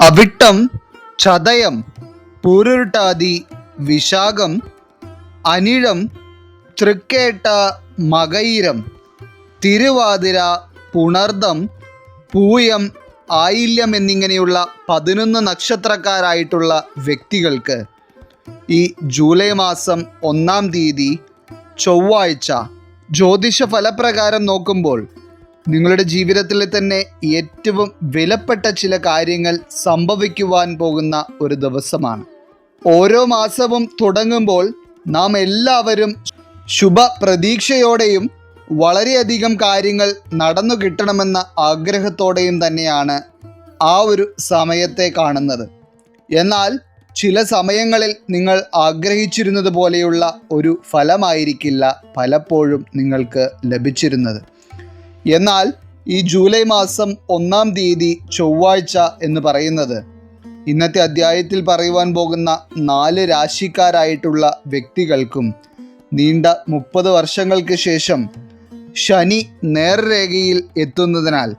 അവിട്ടം ചതയം പൂരുരുട്ടാതി വിശാഖം അനിഴം തൃക്കേട്ട മകയിരം തിരുവാതിര പുണർദം പൂയം ആയില്യം എന്നിങ്ങനെയുള്ള പതിനൊന്ന് നക്ഷത്രക്കാരായിട്ടുള്ള വ്യക്തികൾക്ക് ഈ ജൂലൈ മാസം ഒന്നാം തീയതി ചൊവ്വാഴ്ച ജ്യോതിഷ ഫലപ്രകാരം നോക്കുമ്പോൾ നിങ്ങളുടെ ജീവിതത്തിലെ തന്നെ ഏറ്റവും വിലപ്പെട്ട ചില കാര്യങ്ങൾ സംഭവിക്കുവാൻ പോകുന്ന ഒരു ദിവസമാണ്. ഓരോ മാസവും തുടങ്ങുമ്പോൾ നാം എല്ലാവരും ശുഭ പ്രതീക്ഷയോടെയും വളരെയധികം കാര്യങ്ങൾ നടന്നു കിട്ടണമെന്ന ആഗ്രഹത്തോടെയും തന്നെയാണ് ആ ഒരു സമയത്തെ കാണുന്നത്. എന്നാൽ ചില സമയങ്ങളിൽ നിങ്ങൾ ആഗ്രഹിച്ചിരുന്നത് പോലെയുള്ള ഒരു ഫലമായിരിക്കില്ല പലപ്പോഴും നിങ്ങൾക്ക് ലഭിച്ചിരുന്നത്. എന്നാൽ ഈ ജൂലൈ മാസം ഒന്നാം തീയതി ചൊവ്വാഴ്ച എന്ന് പറയുന്നത്. ഇന്നത്തെ അധ്യായത്തിൽ പറയുവാൻ പോകുന്ന നാല് രാശിക്കാരായിട്ടുള്ള വ്യക്തികൾക്കും നീണ്ട മുപ്പത് വർഷങ്ങൾക്ക് ശേഷം ശനി നേർരേഖയിൽ എത്തുന്നതിനാൽ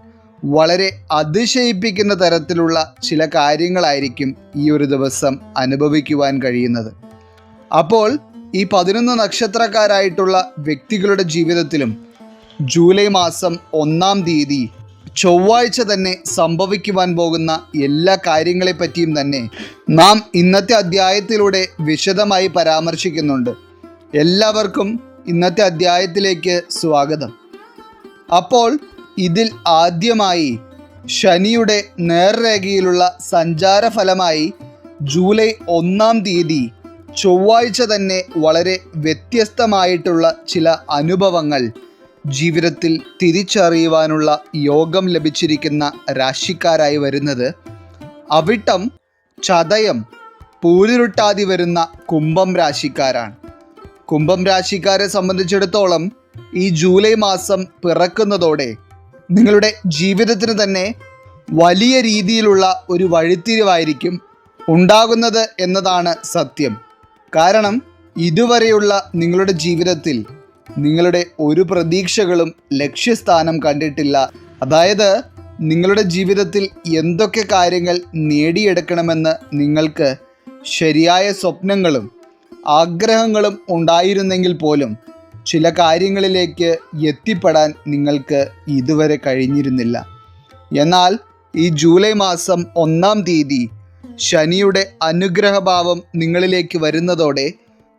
വളരെ അതിശയിപ്പിക്കുന്ന തരത്തിലുള്ള ചില കാര്യങ്ങളായിരിക്കും ഈ ഒരു ദിവസം അനുഭവിക്കുവാൻ കഴിയുന്നത്. അപ്പോൾ ഈ പതിനൊന്ന് നക്ഷത്രക്കാരായിട്ടുള്ള വ്യക്തികളുടെ ജീവിതത്തിലും ജൂലൈ മാസം ഒന്നാം തീയതി ചൊവ്വാഴ്ച തന്നെ സംഭവിക്കുവാൻ പോകുന്ന എല്ലാ കാര്യങ്ങളെപ്പറ്റിയും തന്നെ നാം ഇന്നത്തെ അധ്യായത്തിലൂടെ വിശദമായി പരാമർശിക്കുന്നുണ്ട്. എല്ലാവർക്കും ഇന്നത്തെ അധ്യായത്തിലേക്ക് സ്വാഗതം. അപ്പോൾ ഇതിൽ ആദ്യമായി ശനിയുടെ നേർരേഖയിലുള്ള സഞ്ചാരഫലമായി ജൂലൈ ഒന്നാം തീയതി ചൊവ്വാഴ്ച തന്നെ വളരെ വ്യത്യസ്തമായിട്ടുള്ള ചില അനുഭവങ്ങൾ ജീവിതത്തിൽ തിരിച്ചറിയുവാനുള്ള യോഗം ലഭിച്ചിരിക്കുന്ന രാശിക്കാരായി വരുന്നത് അവിട്ടം ചതയം പൂരുരുട്ടാതി വരുന്ന കുംഭം രാശിക്കാരാണ്. കുംഭം രാശിക്കാരെ സംബന്ധിച്ചിടത്തോളം ഈ ജൂലൈ മാസം പിറക്കുന്നതോടെ നിങ്ങളുടെ ജീവിതത്തിന് തന്നെ വലിയ രീതിയിലുള്ള ഒരു വഴിത്തിരിവായിരിക്കും ഉണ്ടാകുന്നത് എന്നതാണ് സത്യം. കാരണം ഇതുവരെയുള്ള നിങ്ങളുടെ ജീവിതത്തിൽ നിങ്ങളുടെ ഒരു പ്രതീക്ഷകളും ലക്ഷ്യസ്ഥാനം കണ്ടിട്ടില്ല. അതായത് നിങ്ങളുടെ ജീവിതത്തിൽ എന്തൊക്കെ കാര്യങ്ങൾ നേടിയെടുക്കണമെന്ന് നിങ്ങൾക്ക് ശരിയായ സ്വപ്നങ്ങളും ആഗ്രഹങ്ങളും ഉണ്ടായിരുന്നെങ്കിൽ പോലും ചില കാര്യങ്ങളിലേക്ക് എത്തിപ്പെടാൻ നിങ്ങൾക്ക് ഇതുവരെ കഴിഞ്ഞിരുന്നില്ല. എന്നാൽ ഈ ജൂലൈ മാസം ഒന്നാം തീയതി ശനിയുടെ അനുഗ്രഹഭാവം നിങ്ങളിലേക്ക് വരുന്നതോടെ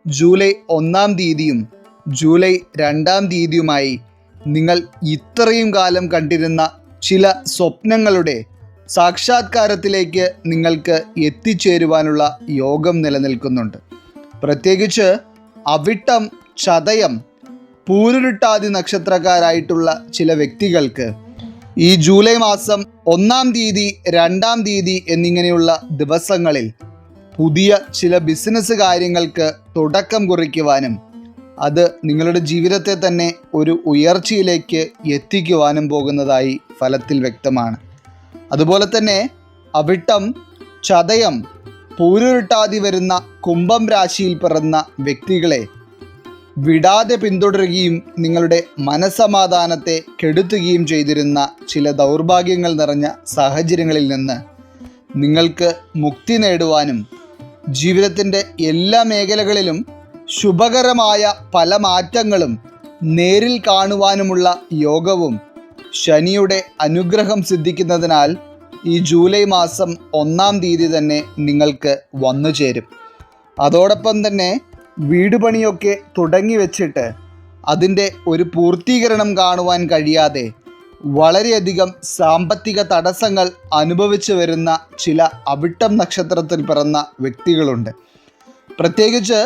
ജൂലൈ ഒന്നാം തീയതിയും ജൂലൈ രണ്ടാം തീയതിയുമായി നിങ്ങൾ ഇത്രയും കാലം കണ്ടിരുന്ന ചില സ്വപ്നങ്ങളുടെ സാക്ഷാത്കാരത്തിലേക്ക് നിങ്ങൾക്ക് എത്തിച്ചേരുവാനുള്ള യോഗം നിലനിൽക്കുന്നുണ്ട്. പ്രത്യേകിച്ച് അവിട്ടം ചതയം പൂരുരുട്ടാതി നക്ഷത്രക്കാരായിട്ടുള്ള ചില വ്യക്തികൾക്ക് ഈ ജൂലൈ മാസം ഒന്നാം തീയതി രണ്ടാം തീയതി എന്നിങ്ങനെയുള്ള ദിവസങ്ങളിൽ പുതിയ ചില ബിസിനസ് കാര്യങ്ങൾക്ക് തുടക്കം കുറിക്കുവാനും അത് നിങ്ങളുടെ ജീവിതത്തെ തന്നെ ഒരു ഉയർച്ചയിലേക്ക് എത്തിക്കുവാനും പോകുന്നതായി ഫലത്തിൽ വ്യക്തമാണ്. അതുപോലെ തന്നെ അവിട്ടം ചതയം പൂരുരുട്ടാതി വരുന്ന കുംഭം രാശിയിൽ പിറന്ന വ്യക്തികളെ വിടാതെ പിന്തുടരുകയും നിങ്ങളുടെ മനസമാധാനത്തെ കെടുത്തുകയും ചെയ്തിരുന്ന ചില ദൗർഭാഗ്യങ്ങൾ നിറഞ്ഞ സാഹചര്യങ്ങളിൽ നിന്ന് നിങ്ങൾക്ക് മുക്തി നേടുവാനും ജീവിതത്തിന്റെ എല്ലാ മേഖലകളിലും ശുഭകരമായ പല മാറ്റങ്ങളും നേരിൽ കാണുവാനുമുള്ള യോഗവും ശനിയുടെ അനുഗ്രഹം സിദ്ധിക്കുന്നതിനാൽ ഈ ജൂലൈ മാസം ഒന്നാം തീയതി തന്നെ നിങ്ങൾക്ക് വന്നു ചേരും. അതോടൊപ്പം തന്നെ വീട് പണിയൊക്കെ തുടങ്ങി വെച്ചിട്ട് അതിന്റെ ഒരു പൂർത്തീകരണം കാണുവാൻ കഴിയാതെ വളരെയധികം സാമ്പത്തിക തടസ്സങ്ങൾ അനുഭവിച്ചു വരുന്ന ചില അവിട്ടം നക്ഷത്രത്തിൽ പിറന്ന വ്യക്തികളുണ്ട്. പ്രത്യേകിച്ച്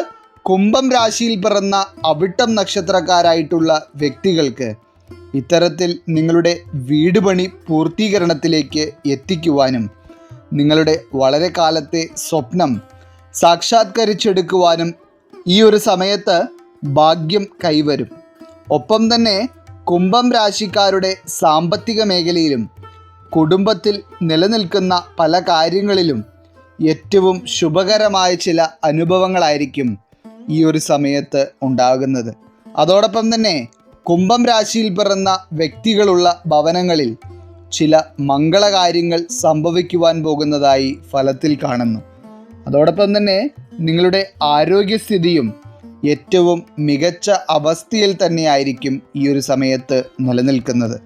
കുംഭം രാശിയിൽ പിറന്ന അവിട്ടം നക്ഷത്രക്കാരായിട്ടുള്ള വ്യക്തികൾക്ക് ഇത്തരത്തിൽ നിങ്ങളുടെ വീട് പണി പൂർത്തീകരണത്തിലേക്ക് എത്തിക്കുവാനും നിങ്ങളുടെ വളരെ കാലത്തെ സ്വപ്നം സാക്ഷാത്കരിച്ചെടുക്കുവാനും ഈ ഒരു സമയത്ത് ഭാഗ്യം കൈവരും. ഒപ്പം തന്നെ കുംഭം രാശിക്കാരുടെ സാമ്പത്തിക മേഖലയിലും കുടുംബത്തിൽ നിലനിൽക്കുന്ന പല കാര്യങ്ങളിലും ഏറ്റവും ശുഭകരമായ ചില അനുഭവങ്ങളായിരിക്കും ഈ ഒരു സമയത്ത് ഉണ്ടാകുന്നത്. അതോടൊപ്പം തന്നെ കുംഭം രാശിയിൽ പിറന്ന വ്യക്തികളുള്ള ഭവനങ്ങളിൽ ചില മംഗളകാര്യങ്ങൾ സംഭവിക്കുവാൻ പോകുന്നതായി ഫലത്തിൽ കാണുന്നു. അതോടൊപ്പം തന്നെ നിങ്ങളുടെ ആരോഗ്യസ്ഥിതിയും ഏറ്റവും മികച്ച അവസ്ഥയിൽ തന്നെയായിരിക്കും ഈ ഒരു സമയത്ത് നിലനിൽക്കുന്നത്.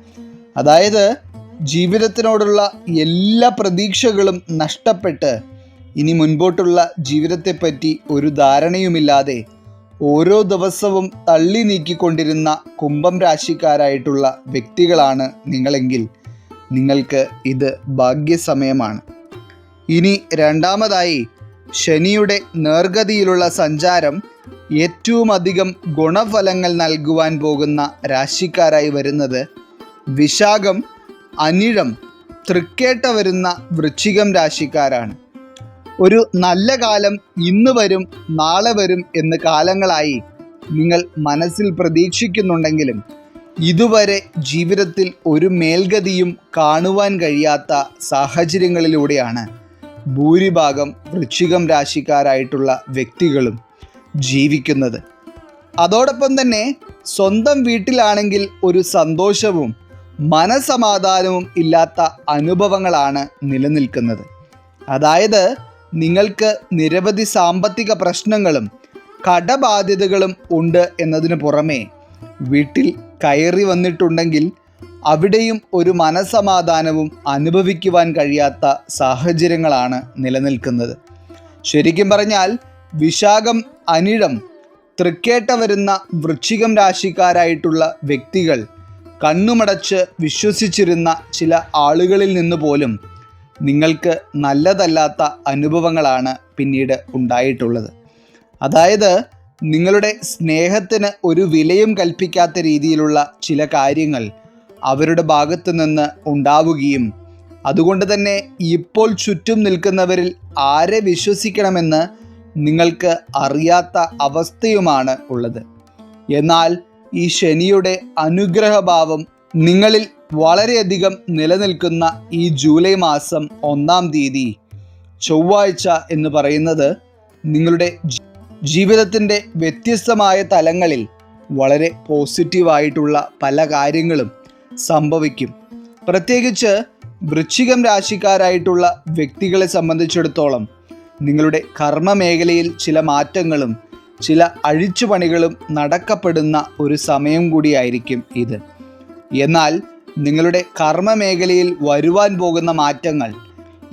അതായത് ജീവിതത്തിനോടുള്ള എല്ലാ പ്രതീക്ഷകളും നഷ്ടപ്പെട്ട് ഇനി മുൻപോട്ടുള്ള ജീവിതത്തെപ്പറ്റി ഒരു ധാരണയുമില്ലാതെ ഓരോ ദിവസവും തള്ളി നീക്കിക്കൊണ്ടിരുന്ന കുംഭം രാശിക്കാരായിട്ടുള്ള വ്യക്തികളാണ് നിങ്ങളെങ്കിൽ നിങ്ങൾക്ക് ഇത് ഭാഗ്യസമയമാണ്. ഇനി രണ്ടാമതായി ശനിയുടെ നേർഗതിയിലുള്ള സഞ്ചാരം ഏറ്റവും അധികം ഗുണഫലങ്ങൾ നൽകുവാൻ പോകുന്ന രാശിക്കാരായി വരുന്നത് വിശാഖം അനിഴം തൃക്കേട്ട വരുന്ന വൃശ്ചികം രാശിക്കാരാണ്. ഒരു നല്ല കാലം ഇന്ന് വരും നാളെ വരും എന്ന് കാലങ്ങളായി നിങ്ങൾ മനസ്സിൽ പ്രതീക്ഷിക്കുന്നുണ്ടെങ്കിലും ഇതുവരെ ജീവിതത്തിൽ ഒരു മേൽഗതിയും കാണുവാൻ കഴിയാത്ത സാഹചര്യങ്ങളിലൂടെയാണ് ഭൂരിഭാഗം വൃശ്ചികം രാശിക്കാരായിട്ടുള്ള വ്യക്തികളും ജീവിക്കുന്നത്. അതോടൊപ്പം തന്നെ സ്വന്തം വീട്ടിലാണെങ്കിൽ ഒരു സന്തോഷവും മനസമാധാനവും ഇല്ലാത്ത അനുഭവങ്ങളാണ് നിലനിൽക്കുന്നത്. അതായത് നിങ്ങൾക്ക് നിരവധി സാമ്പത്തിക പ്രശ്നങ്ങളും കടബാധ്യതകളും ഉണ്ട് എന്നതിന് പുറമെ വീട്ടിൽ കയറി വന്നിട്ടുണ്ടെങ്കിൽ അവിടെയും ഒരു മനസമാധാനവും അനുഭവിക്കുവാൻ കഴിയാത്ത സാഹചര്യങ്ങളാണ് നിലനിൽക്കുന്നത്. ശരിക്കും പറഞ്ഞാൽ വിശാഖം അനിഴം തൃക്കേട്ട വരുന്ന വൃശ്ചികം രാശിക്കാരായിട്ടുള്ള വ്യക്തികൾ കണ്ണുമടച്ച് വിശ്വസിച്ചിരുന്ന ചില ആളുകളിൽ നിന്ന് പോലും നിങ്ങൾക്ക് നല്ലതല്ലാത്ത അനുഭവങ്ങളാണ് പിന്നീട് ഉണ്ടായിട്ടുള്ളത്. അതായത് നിങ്ങളുടെ സ്നേഹത്തിന് ഒരു വിലയും കൽപ്പിക്കാത്ത രീതിയിലുള്ള ചില കാര്യങ്ങൾ അവരുടെ ഭാഗത്തു നിന്ന് ഉണ്ടാവുകയും അതുകൊണ്ട് തന്നെ ഇപ്പോൾ ചുറ്റും നിൽക്കുന്നവരിൽ ആരെ വിശ്വസിക്കണമെന്ന് നിങ്ങൾക്ക് അറിയാത്ത അവസ്ഥയുമാണ് ഉള്ളത്. എന്നാൽ ഈ ശനിയുടെ അനുഗ്രഹഭാവം നിങ്ങളിൽ വളരെയധികം നിലനിൽക്കുന്ന ഈ ജൂലൈ മാസം ഒന്നാം തീയതി ചൊവ്വാഴ്ച എന്ന് പറയുന്നത് നിങ്ങളുടെ ജീവിതത്തിന്റെ വ്യത്യസ്തമായ തലങ്ങളിൽ വളരെ പോസിറ്റീവായിട്ടുള്ള പല കാര്യങ്ങളും സംഭവിക്കും. പ്രത്യേകിച്ച് വൃശ്ചികം രാശിക്കാരായിട്ടുള്ള വ്യക്തികളെ സംബന്ധിച്ചിടത്തോളം നിങ്ങളുടെ കർമ്മ മേഖലയിൽ ചില മാറ്റങ്ങളും ചില അഴിച്ചുപണികളും നടക്കപ്പെടുന്ന ഒരു സമയം കൂടിയായിരിക്കും ഇത്. എന്നാൽ നിങ്ങളുടെ കർമ്മ മേഖലയിൽ വരുവാൻ പോകുന്ന മാറ്റങ്ങൾ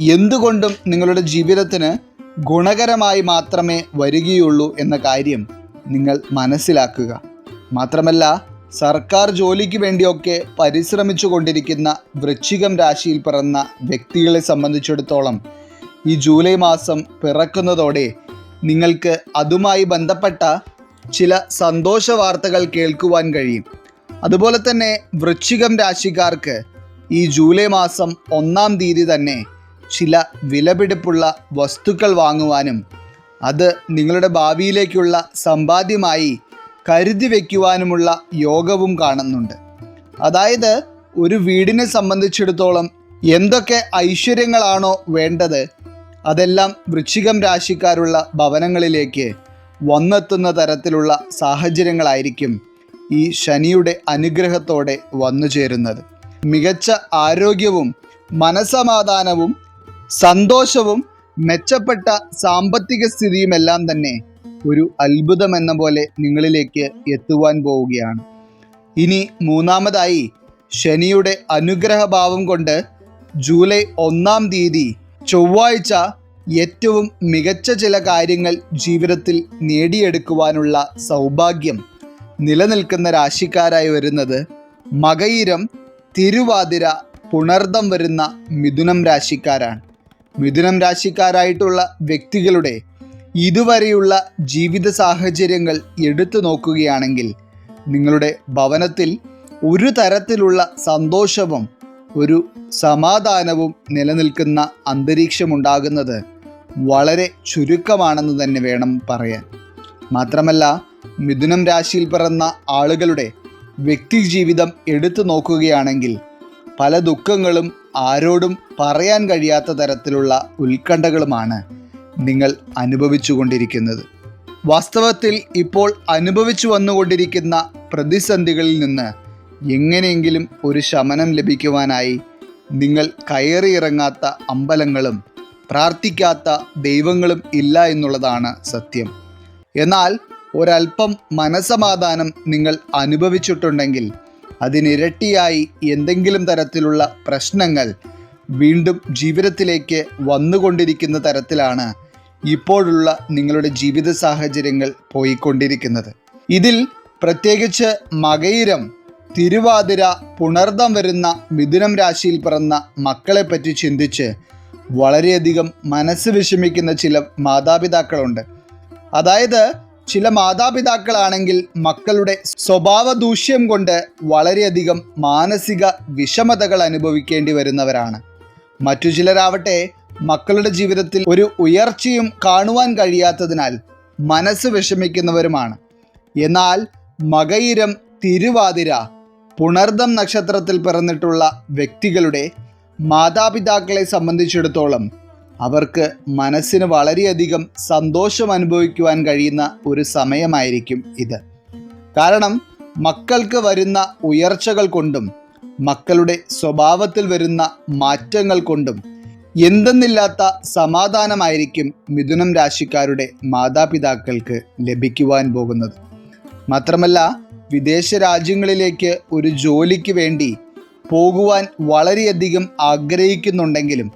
എന്തുകൊണ്ടും നിങ്ങളുടെ ജീവിതത്തിന് ഗുണകരമായി മാത്രമേ വരികയുള്ളൂ എന്ന കാര്യം നിങ്ങൾ മനസ്സിലാക്കുക. മാത്രമല്ല സർക്കാർ ജോലിക്ക് വേണ്ടിയൊക്കെ പരിശ്രമിച്ചു കൊണ്ടിരിക്കുന്ന വൃശ്ചികം രാശിയിൽ പിറന്ന വ്യക്തികളെ സംബന്ധിച്ചിടത്തോളം ഈ ജൂലൈ മാസം പിറക്കുന്നതോടെ നിങ്ങൾക്ക് അതുമായി ബന്ധപ്പെട്ട ചില സന്തോഷ വാർത്തകൾ കേൾക്കുവാൻ കഴിയും. അതുപോലെ തന്നെ വൃശ്ചികം രാശിക്കാർക്ക് ഈ ജൂലൈ മാസം ഒന്നാം തീയതി തന്നെ ചില വിലപിടിപ്പുള്ള വസ്തുക്കൾ വാങ്ങുവാനും അത് നിങ്ങളുടെ ഭാവിയിലേക്കുള്ള സമ്പാദ്യമായി കരുതി വയ്ക്കുവാനുമുള്ള യോഗവും കാണുന്നുണ്ട്. അതായത് ഒരു വീടിനെ സംബന്ധിച്ചിടത്തോളം എന്തൊക്കെ ഐശ്വര്യങ്ങളാണോ വേണ്ടത് അതെല്ലാം വൃശ്ചികം രാശിക്കാരുള്ള ഭവനങ്ങളിലേക്ക് വന്നെത്തുന്ന തരത്തിലുള്ള സാഹചര്യങ്ങളായിരിക്കും ഈ ശനിയുടെ അനുഗ്രഹത്തോടെ വന്നു ചേരുന്നത് മികച്ച ആരോഗ്യവും മനസമാധാനവും സന്തോഷവും മെച്ചപ്പെട്ട സാമ്പത്തിക സ്ഥിതിയുമെല്ലാം തന്നെ ഒരു അത്ഭുതം എന്ന പോലെ നിങ്ങളിലേക്ക് എത്തുവാൻ പോവുകയാണ്. ഇനി മൂന്നാമതായി ശനിയുടെ അനുഗ്രഹഭാവം കൊണ്ട് ജൂലൈ ഒന്നാം തീയതി ചൊവ്വാഴ്ച ഏറ്റവും മികച്ച ചില കാര്യങ്ങൾ ജീവിതത്തിൽ നേടിയെടുക്കുവാനുള്ള സൗഭാഗ്യം നിലനിൽക്കുന്ന രാശിക്കാരായി വരുന്നത് മകയിരം തിരുവാതിര പുണർദം വരുന്ന മിഥുനം രാശിക്കാരാണ്. മിഥുനം രാശിക്കാരായിട്ടുള്ള വ്യക്തികളുടെ ഇതുവരെയുള്ള ജീവിത സാഹചര്യങ്ങൾ എടുത്തു നോക്കുകയാണെങ്കിൽ നിങ്ങളുടെ ഭവനത്തിൽ ഒരു തരത്തിലുള്ള സന്തോഷവും ഒരു സമാധാനവും നിലനിൽക്കുന്ന അന്തരീക്ഷമുണ്ടാകുന്നത് വളരെ ചുരുക്കമാണെന്ന് തന്നെ വേണം പറയാൻ. മാത്രമല്ല മിഥുനം രാശിയിൽ പിറന്ന ആളുകളുടെ വ്യക്തി ജീവിതം എടുത്തു നോക്കുകയാണെങ്കിൽ പല ദുഃഖങ്ങളും ആരോടും പറയാൻ കഴിയാത്ത തരത്തിലുള്ള ഉത്കണ്ഠകളുമാണ് നിങ്ങൾ അനുഭവിച്ചുകൊണ്ടിരിക്കുന്നത്. വാസ്തവത്തിൽ ഇപ്പോൾ അനുഭവിച്ചു വന്നുകൊണ്ടിരിക്കുന്ന പ്രതിസന്ധികളിൽ നിന്ന് എങ്ങനെയെങ്കിലും ഒരു ശമനം ലഭിക്കുവാനായി നിങ്ങൾ കയറിയിറങ്ങാത്ത അമ്പലങ്ങളും പ്രാർത്ഥിക്കാത്ത ദൈവങ്ങളും ഇല്ല എന്നുള്ളതാണ് സത്യം. എന്നാൽ ഒരല്പം മനസമാധാനം നിങ്ങൾ അനുഭവിച്ചിട്ടുണ്ടെങ്കിൽ അതിനിരട്ടിയായി എന്തെങ്കിലും തരത്തിലുള്ള പ്രശ്നങ്ങൾ വീണ്ടും ജീവിതത്തിലേക്ക് വന്നുകൊണ്ടിരിക്കുന്ന തരത്തിലാണ് ഇപ്പോഴുള്ള നിങ്ങളുടെ ജീവിത സാഹചര്യങ്ങൾ പോയിക്കൊണ്ടിരിക്കുന്നത്. ഇതിൽ പ്രത്യേകിച്ച് മകയിരം തിരുവാതിര പുണർദം വരുന്ന മിഥുനം രാശിയിൽ പിറന്ന മക്കളെപ്പറ്റി ചിന്തിച്ച് വളരെയധികം മനസ്സ് വിഷമിക്കുന്ന ചില മാതാപിതാക്കളുണ്ട്. അതായത് ചില മാതാപിതാക്കളാണെങ്കിൽ മക്കളുടെ സ്വഭാവ ദൂഷ്യം കൊണ്ട് വളരെയധികം മാനസിക വിഷമതകൾ അനുഭവിക്കേണ്ടി വരുന്നവരാണ്. മറ്റു ചിലരാവട്ടെ മക്കളുടെ ജീവിതത്തിൽ ഒരു ഉയർച്ചയും കാണുവാൻ കഴിയാത്തതിനാൽ മനസ്സ് വിഷമിക്കുന്നവരുമാണ്. എന്നാൽ മകയിരം തിരുവാതിര പുണർദം നക്ഷത്രത്തിൽ പിറന്നിട്ടുള്ള വ്യക്തികളുടെ മാതാപിതാക്കളെ സംബന്ധിച്ചിടത്തോളം അവർക്ക് മനസ്സിന് വളരെയധികം സന്തോഷം അനുഭവിക്കുവാൻ കഴിയുന്ന ഒരു സമയമായിരിക്കും ഇത്. കാരണം മക്കൾക്ക് വരുന്ന ഉയർച്ചകൾ കൊണ്ടും മക്കളുടെ സ്വഭാവത്തിൽ വരുന്ന മാറ്റങ്ങൾ കൊണ്ടും എന്തെന്നില്ലാത്ത സമാധാനമായിരിക്കും മിഥുനം രാശിക്കാരുടെ മാതാപിതാക്കൾക്ക് ലഭിക്കുവാൻ പോകുന്നത്. മാത്രമല്ല വിദേശ രാജ്യങ്ങളിലേക്ക് ഒരു ജോലിക്ക് വേണ്ടി പോകുവാൻ വളരെയധികം ആഗ്രഹിക്കുന്നുണ്ടെങ്കിലും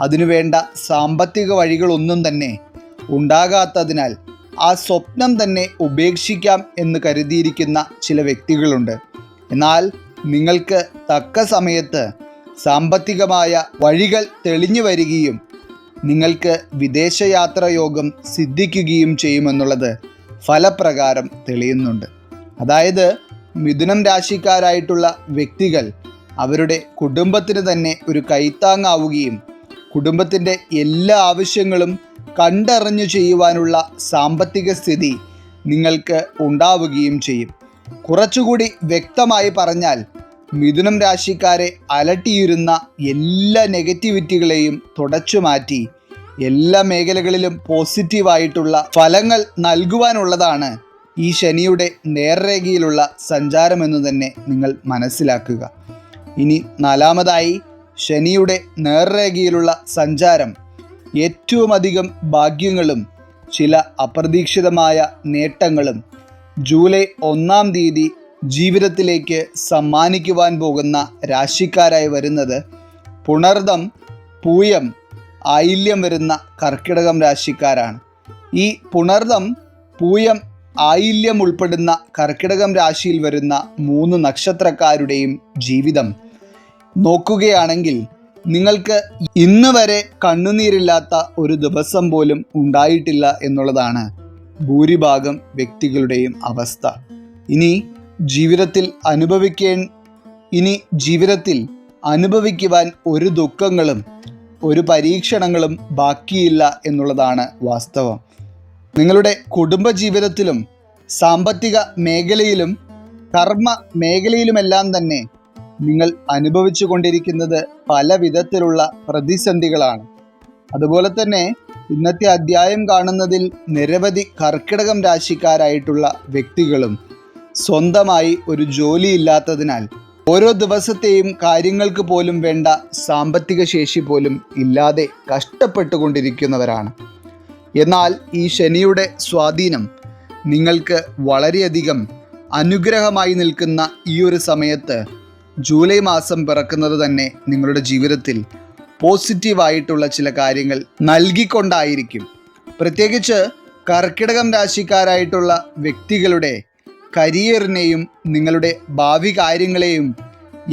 അതിനുവേണ്ട സാമ്പത്തിക വഴികളൊന്നും തന്നെ ഉണ്ടാകാത്തതിനാൽ ആ സ്വപ്നം തന്നെ ഉപേക്ഷിക്കാം എന്ന് കരുതിയിരിക്കുന്ന ചില വ്യക്തികളുണ്ട്. എന്നാൽ നിങ്ങൾക്ക് തക്ക സമയത്ത് സാമ്പത്തികമായ വഴികൾ തെളിഞ്ഞു വരികയും നിങ്ങൾക്ക് വിദേശയാത്ര യോഗം സിദ്ധിക്കുകയും ചെയ്യുമെന്നുള്ളത് ഫലപ്രകാരം തെളിയുന്നുണ്ട്. അതായത് മിഥുനം രാശിക്കാരായിട്ടുള്ള വ്യക്തികൾ അവരുടെ കുടുംബത്തിന് തന്നെ ഒരു കൈത്താങ്ങാവുകയും കുടുംബത്തിന്റെ എല്ലാ ആവശ്യങ്ങളും കണ്ടറിഞ്ഞു ചെയ്യുവാനുള്ള സാമ്പത്തിക സ്ഥിതി നിങ്ങൾക്ക് ഉണ്ടാവുകയും ചെയ്യും. കുറച്ചുകൂടി വ്യക്തമായി പറഞ്ഞാൽ മിഥുനം രാശിക്കാരെ അലട്ടിയിരുന്ന എല്ലാ നെഗറ്റിവിറ്റികളെയും തുടച്ചു മാറ്റി എല്ലാ മേഖലകളിലും പോസിറ്റീവായിട്ടുള്ള ഫലങ്ങൾ നൽകുവാനുള്ളതാണ് ഈ ശനിയുടെ നേർരേഖയിലുള്ള സഞ്ചാരമെന്ന് തന്നെ നിങ്ങൾ മനസ്സിലാക്കുക. ഇനി നാലാമതായി ശനിയുടെ നേർരേഖയിലുള്ള സഞ്ചാരം ഏറ്റവുമധികം ഭാഗ്യങ്ങളും ചില അപ്രതീക്ഷിതമായ നേട്ടങ്ങളും. ജൂലൈ ഒന്നാം തീയതി ജീവിതത്തിലേക്ക് സമ്മാനിക്കുവാൻ പോകുന്ന രാശിക്കാരായി വരുന്നത് പുണർദം പൂയം ആയില്യം വരുന്ന കർക്കിടകം രാശിക്കാരാണ്. ഈ പുണർദം പൂയം ആയില്യം ഉൾപ്പെടുന്ന കർക്കിടകം രാശിയിൽ വരുന്ന മൂന്ന് നക്ഷത്രക്കാരുടെയും ജീവിതം നോക്കുകയാണെങ്കിൽ നിങ്ങൾക്ക് ഇന്ന് വരെ കണ്ണുനീരില്ലാത്ത ഒരു ദിവസം പോലും ഉണ്ടായിട്ടില്ല എന്നുള്ളതാണ് ഭൂരിഭാഗം വ്യക്തികളുടെയും അവസ്ഥ. ഇനി ജീവിതത്തിൽ അനുഭവിക്കേ ഇനി ജീവിതത്തിൽ അനുഭവിക്കുവാൻ ഒരു ദുഃഖങ്ങളും ഒരു പരീക്ഷണങ്ങളും ബാക്കിയില്ല എന്നുള്ളതാണ് വാസ്തവം. നിങ്ങളുടെ കുടുംബജീവിതത്തിലും സാമ്പത്തിക മേഖലയിലും കർമ്മ മേഖലയിലുമെല്ലാം തന്നെ നിങ്ങൾ അനുഭവിച്ചു കൊണ്ടിരിക്കുന്നത് പല വിധത്തിലുള്ള പ്രതിസന്ധികളാണ്. അതുപോലെ തന്നെ ഇന്നത്തെ അധ്യായം കാണുന്നതിൽ നിരവധി കർക്കിടകം രാശിക്കാരായിട്ടുള്ള വ്യക്തികളും സ്വന്തമായി ഒരു ജോലി ഇല്ലാത്തതിനാൽ ഓരോ ദിവസത്തെയും കാര്യങ്ങൾക്ക് പോലും വേണ്ട സാമ്പത്തിക ശേഷി പോലും ഇല്ലാതെ കഷ്ടപ്പെട്ടുകൊണ്ടിരിക്കുന്നവരാണ്. എന്നാൽ ഈ ശനിയുടെ സ്വാധീനം നിങ്ങൾക്ക് വളരെയധികം അനുഗ്രഹമായി നിൽക്കുന്ന ഈ ഒരു സമയത്ത് ജൂലൈ മാസം പിറക്കുന്നത് തന്നെ നിങ്ങളുടെ ജീവിതത്തിൽ പോസിറ്റീവായിട്ടുള്ള ചില കാര്യങ്ങൾ നൽകിക്കൊണ്ടായിരിക്കും. പ്രത്യേകിച്ച് കർക്കിടകം രാശിക്കാരായിട്ടുള്ള വ്യക്തികളുടെ കരിയറിനെയും നിങ്ങളുടെ ഭാവി കാര്യങ്ങളെയും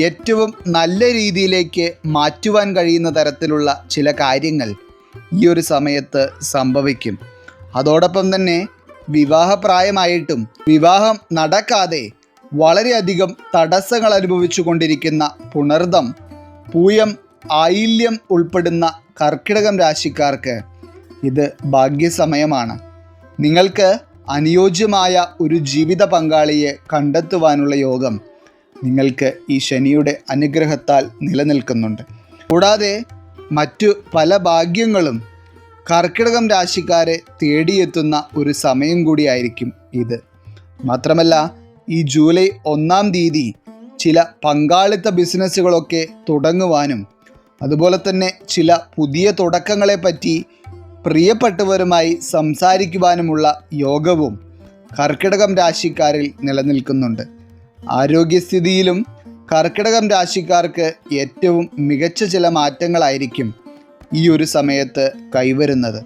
ഏറ്റവും നല്ല രീതിയിലേക്ക് മാറ്റുവാൻ കഴിയുന്ന തരത്തിലുള്ള ചില കാര്യങ്ങൾ ഈ ഒരു സമയത്ത് സംഭവിക്കും. അതോടൊപ്പം തന്നെ വിവാഹപ്രായമായിട്ടും വിവാഹം നടക്കാതെ വളരെയധികം തടസ്സങ്ങൾ അനുഭവിച്ചു കൊണ്ടിരിക്കുന്ന പുണർദം പൂയം ആയില്യം ഉൾപ്പെടുന്ന കർക്കിടകം രാശിക്കാർക്ക് ഇത് ഭാഗ്യസമയമാണ്. നിങ്ങൾക്ക് അനുയോജ്യമായ ഒരു ജീവിത പങ്കാളിയെ കണ്ടെത്തുവാനുള്ള യോഗം നിങ്ങൾക്ക് ഈ ശനിയുടെ അനുഗ്രഹത്താൽ നിലനിൽക്കുന്നുണ്ട്. കൂടാതെ മറ്റു പല ഭാഗ്യങ്ങളും കർക്കിടകം രാശിക്കാരെ തേടിയെത്തുന്ന ഒരു സമയം കൂടിയായിരിക്കും ഇത്. മാത്രമല്ല ഈ ജൂലൈ ഒന്നാം തീയതി ചില പങ്കാളിത്ത ബിസിനസ്സുകളൊക്കെ തുടങ്ങുവാനും അതുപോലെ തന്നെ ചില പുതിയ തുടക്കങ്ങളെപ്പറ്റി പ്രിയപ്പെട്ടവരുമായി സംസാരിക്കുവാനുമുള്ള യോഗവും കർക്കിടകം രാശിക്കാരിൽ നിലനിൽക്കുന്നുണ്ട്. ആരോഗ്യസ്ഥിതിയിലും കർക്കിടകം രാശിക്കാർക്ക് ഏറ്റവും മികച്ച ചില മാറ്റങ്ങളായിരിക്കും ഈ ഒരു സമയത്ത് കൈവരുന്നത്.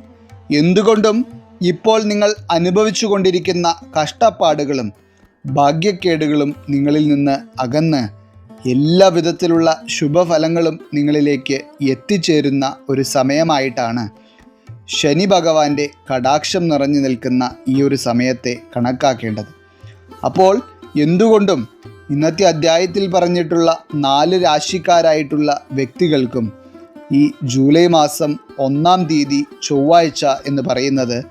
എന്തുകൊണ്ടും ഇപ്പോൾ നിങ്ങൾ അനുഭവിച്ചു കൊണ്ടിരിക്കുന്ന കഷ്ടപ്പാടുകളും ഭാഗ്യക്കേടുകളും നിങ്ങളിൽ നിന്ന് അകന്ന് എല്ലാ വിധത്തിലുള്ള ശുഭഫലങ്ങളും നിങ്ങളിലേക്ക് എത്തിച്ചേരുന്ന ഒരു സമയമായിട്ടാണ്. ശനി ഭഗവാന്റെ കടാക്ഷം നിറഞ്ഞു നിൽക്കുന്ന ഈ ഒരു സമയത്തെ കണക്കാക്കേണ്ടത്. അപ്പോൾ എന്തുകൊണ്ടും ഇന്നത്തെ അധ്യായത്തിൽ പറഞ്ഞിട്ടുള്ള നാല് രാശിക്കാരായിട്ടുള്ള വ്യക്തികൾക്കും ഈ ജൂലൈ മാസം ഒന്നാം തീയതി ചൊവ്വാഴ്ച എന്ന് പറയുന്നത്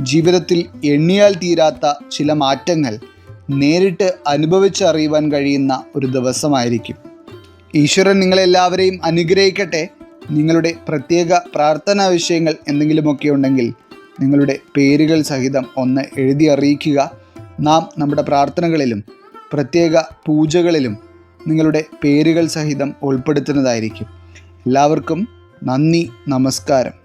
ജീവിതത്തിൽ എണ്ണിയാൽ തീരാത്ത ചില മാറ്റങ്ങൾ നേരിട്ട് അനുഭവിച്ചറിയുവാൻ കഴിയുന്ന ഒരു ദിവസമായിരിക്കും. ഈശ്വരൻ നിങ്ങളെല്ലാവരെയും അനുഗ്രഹിക്കട്ടെ. നിങ്ങളുടെ പ്രത്യേക പ്രാർത്ഥനാ വിഷയങ്ങൾ എന്തെങ്കിലുമൊക്കെ ഉണ്ടെങ്കിൽ നിങ്ങളുടെ പേരുകൾ സഹിതം ഒന്ന് എഴുതി അറിയിക്കുക. നാം നമ്മുടെ പ്രാർത്ഥനകളിലും പ്രത്യേക പൂജകളിലും നിങ്ങളുടെ പേരുകൾ സഹിതം ഉൾപ്പെടുത്തുന്നതായിരിക്കും. എല്ലാവർക്കും നന്ദി നമസ്കാരം.